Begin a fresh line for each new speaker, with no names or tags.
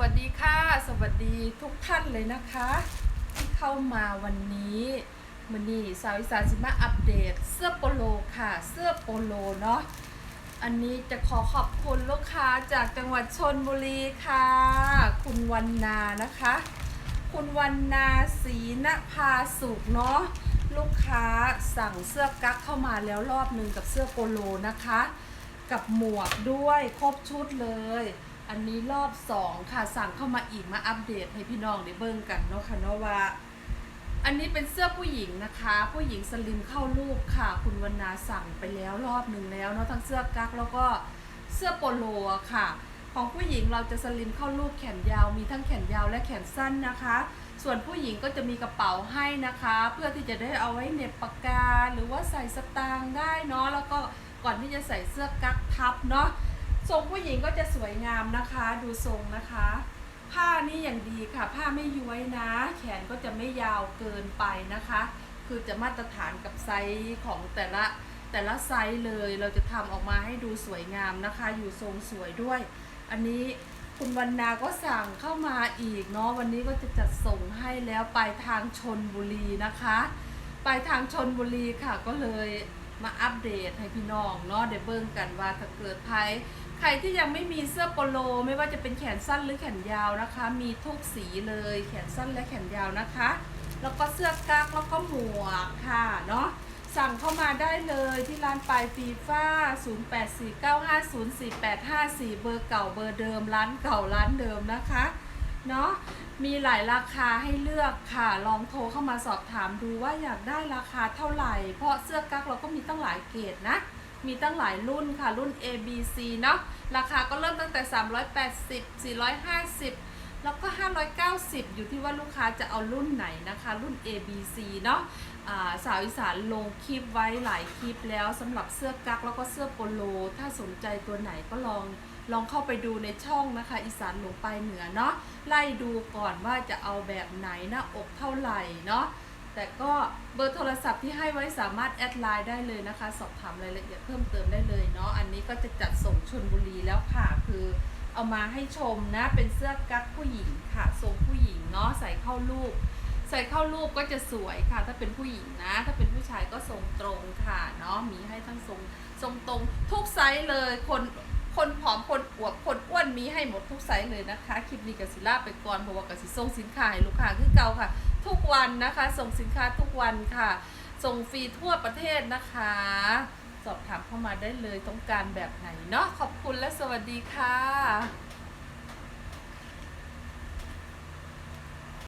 วัสดีค่ะ สวัสดีทุกท่านเลยนะคะ ที่เข้ามาวันนี้มันนี่สาวอีสานสิมาอัปเดต เสื้อโปโลค่ะ เสื้อโปโลเนาะอันนี้จะขอขอบคุณลูกค้าจากจังหวัดชนบุรีค่ะ คุณวันนานะคะ คุณวันนาศรีนภาสุขเนาะลูกค้าสั่งเสื้อกั๊กเข้ามาแล้วรอบหนึ่งกับเสื้อโปโลนะคะ กับหมวกด้วยครบชุดเลย อันนี้รอบสองค่ะสั่งเข้ามาอีกมาอัปเดตให้พี่น้องได้เบิ่งกันเนาะค่ะเนาะว่า อันนี้เป็นเสื้อผู้หญิงนะคะ ผู้หญิงสลิมเข้ารูปค่ะ คุณวรรณาสั่งไปแล้วรอบหนึ่งแล้วเนาะทั้งเสื้อกั๊กแล้วก็เสื้อโปโลค่ะ ของผู้หญิงเราจะสลิมเข้ารูปแขนยาวมีทั้งแขนยาวและแขนสั้นนะคะ ส่วนผู้หญิงก็จะมีกระเป๋าให้นะคะ เพื่อที่จะได้เอาไว้เน็บปากกาหรือว่าใส่สตางค์ได้เนาะแล้วก็ก่อนที่จะใส่เสื้อกั๊กทับเนาะ ทรงผู้หญิงก็จะสวยงามนะคะ ดูทรงนะคะ ผ้านี่อย่างดีค่ะ ผ้าไม่ย้วยนะ แขนก็จะไม่ยาวเกินไปนะคะ คือจะมาตรฐานกับไซส์ของแต่ละแต่ละไซส์เลย เราจะทำออกมาให้ดูสวยงามนะคะ อยู่ทรงสวยด้วย อันนี้คุณวรรณาก็สั่งเข้ามาอีกเนาะวันนี้ก็จะจัดส่งให้แล้วไปทางชนบุรีนะคะ ไปทางชนบุรีค่ะก็เลย มาอัปเดตให้พี่น้องเนาะเดี๋ยวเบิ่งกันว่าถ้าเกิดภัยใครที่ยังไม่มีเสื้อโปโล ไม่ว่าจะเป็นแขนสั้นหรือแขนยาวนะคะ มีทุกสีเลยแขนสั้นและแขนยาวนะคะ แล้วก็เสื้อกั๊กแล้วก็หมวกค่ะเนาะสั่งเข้ามาได้เลยที่ร้านปลายฟีฟ้า 0849504854 เบอร์เก่าเบอร์เดิมร้านเก่าร้านเดิมนะคะ เนาะมีหลายราคาให้เลือกค่ะ ลองโทรเข้ามาสอบถามดูว่าอยากได้ราคาเท่าไหร่ เพราะเสื้อกั๊กเราก็มีตั้งหลายเกรดนะ มีตั้งหลายรุ่นค่ะ รุ่น A B C เนาะ ราคาก็เริ่มตั้งแต่ 380 450 แล้วก็ 590 อยู่ที่ว่าลูกค้าจะเอารุ่นไหนนะคะ รุ่น A B C เนาะาสาวอีสานลงคลิปไว้หลายคลิปแล้วสำหรับเสื้อกั๊กแล้วก็เสื้อโปโล ถ้าสนใจตัวไหนก็ลอง ลองเข้าไปดูในช่องนะคะ อีสานลงไปเหนือเนาะไล่ดูก่อนว่าจะเอาแบบไหนหน้าอกเท่าไหร่เนาะแต่ก็เบอร์โทรศัพท์ที่ให้ไว้สามารถแอดไลน์ได้เลยนะคะ สอบถามรายละเอียดเพิ่มเติมได้เลยเนาะอันนี้ก็จะจัดส่งชนบุรีแล้วค่ะ คือเอามาให้ชมนะ เป็นเสื้อกั๊กผู้หญิงค่ะทรงผู้หญิงเนาะใส่เข้ารูปใส่เข้ารูปก็จะสวยค่ะ ถ้าเป็นผู้หญิงนะ ถ้าเป็นผู้ชายก็ทรงตรงค่ะเนาะมีให้ทั้งทรงทรงตรงทุกไซส์เลยคน คนผอมคนอวบคนอ้วนมีให้หมดทุกไซส์เลยนะคะ คลิปนี้กับศิลาไปก่อนเพราะว่ากสิส่งสินค้าให้ลูกค้าคือเก่าค่ะ ทุกวันนะคะ ส่งสินค้าทุกวันค่ะ ส่งฟรีทั่วประเทศนะคะ สอบถามเข้ามาได้เลยต้องการแบบไหนเนาะขอบคุณและสวัสดีค่ะ